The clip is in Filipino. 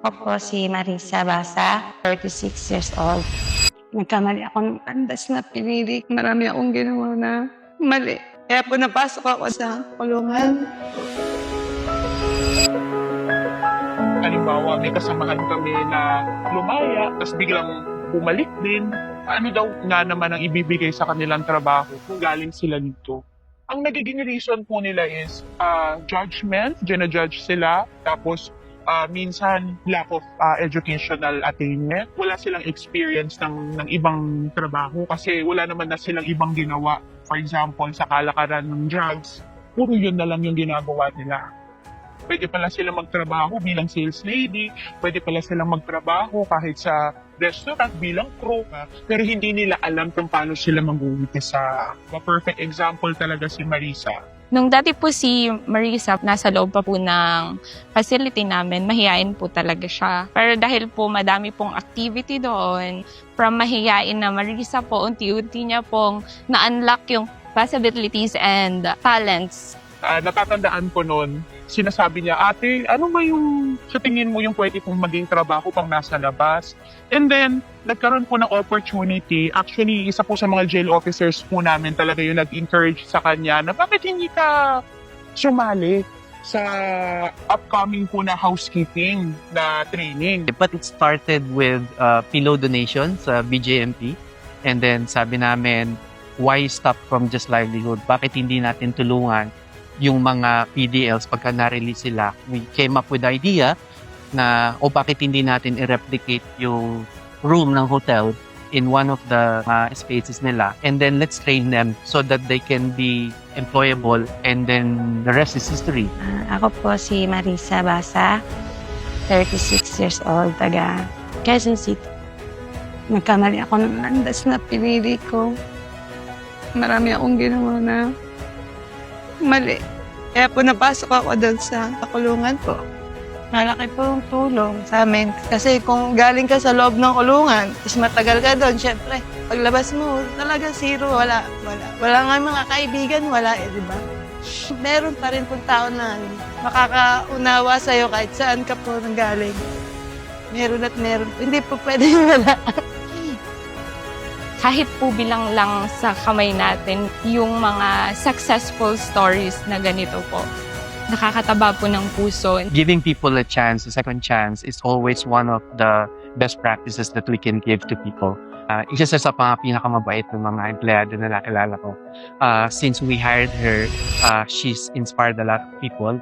Ako po si Marisa Basa, 36 years old. Nagkamali ako ng andas na pinili. Marami akong ginawa na mali. Kaya po napasok ako sa kulungan. halimbawa may kasamahan kami na lumaya, tapos biglang bumalik din. Ano daw nga naman ang ibibigay sa kanilang trabaho kung galing sila dito? Ang nagiging reason po nila is uh, judgment, gina-judge sila, tapos uh, minsan lack of uh, educational attainment. Wala silang experience ng, ng ibang trabaho kasi wala naman na silang ibang ginawa. For example, sa kalakaran ng drugs, puro yun na lang yung ginagawa nila. Pwede pala sila magtrabaho bilang sales lady, pwede pala silang magtrabaho kahit sa restaurant bilang crew, pero hindi nila alam kung paano sila mag-uumpisa. A perfect example talaga si Marisa. Nung dati po si Marisa, nasa loob pa po ng facility namin, mahihain po talaga siya. Pero dahil po madami pong activity doon, from mahihain na Marisa po, unti-unti niya pong na-unlock yung possibilities and talents Ah, natatandaan ko noon, sinasabi niya, ate, ano ba yung sa tingin mo yung pwede kong maging trabaho pang nasa labas? And then, nagkaroon po ng opportunity. Actually, isa po sa mga jail officers po namin talaga yung nag-encourage sa kanya na bakit hindi ka sumali sa upcoming po na housekeeping na training. But it started with uh, pillow donations sa BJMP. And then sabi namin, why stop from just livelihood? Bakit hindi natin tulungan yung mga PDLs pagka na-release sila? We came up with the idea na o bakit hindi natin i-replicate yung room ng hotel in one of the uh, spaces nila and then let's train them so that they can be employable and then the rest is history. Ah, ako po si Marisa Basa, 36 years old, taga Quezon City. Nagkamali ako ng andas na pinili ko. Marami akong ginawa na mali. Kaya po napasok ako doon sa kulungan po. Malaki po yung tulong sa amin. Kasi kung galing ka sa loob ng kulungan, tapos matagal ka doon, syempre, paglabas mo, talaga zero, wala, wala. Wala nga mga kaibigan, wala eh, di ba? Meron pa rin pong tao na makakaunawa sa'yo kahit saan ka po nanggaling. Meron at meron. Hindi po pwede wala. Kahit po bilang lang sa kamay natin yung mga successful stories na ganito po. Nakakataba po ng puso. giving people a chance, a second chance, is always one of the best practices that we can give to people. Uh, isa sa mga pinakamabait ng mga empleyado na nakilala ko. Uh, since we hired her, uh, she's inspired a lot of people